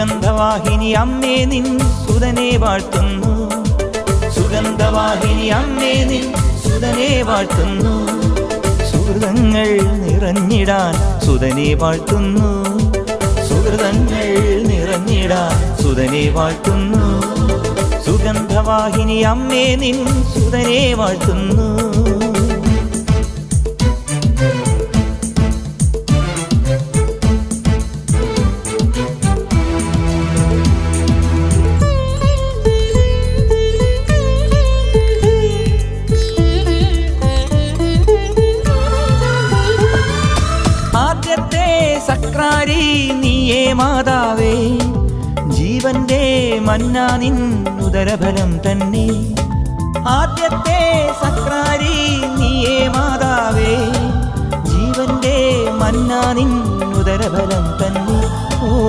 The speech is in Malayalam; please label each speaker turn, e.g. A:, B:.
A: സുഗന്ധവാഹിനി അമ്മേ നിൻ സുതനെ വാഴ്ത്തുന്നു. സുഗന്ധവാഹിനി അമ്മേ നിൻ സുതനെ വാഴ്ത്തുന്നു. സുഹൃതങ്ങൾ നിറഞ്ഞിടാൻ സുതനെ വാഴ്ത്തുന്നു. സുഹൃതങ്ങൾ നിറഞ്ഞിടാൻ സുതനെ വാഴ്ത്തുന്നു. സുഗന്ധവാഹിനി അമ്മേ നിൻ സുതനെ വാഴ്ത്തുന്നു. സക്രാരി നീയേ മാതാവേ. ജീവന്റെ മന്നാ നിൻ ഉദരഫലം തന്നെ. ആദ്യത്തെ സക്രാരി നീയേ മാതാവേ. ജീവന്റെ മന്നാ നിൻ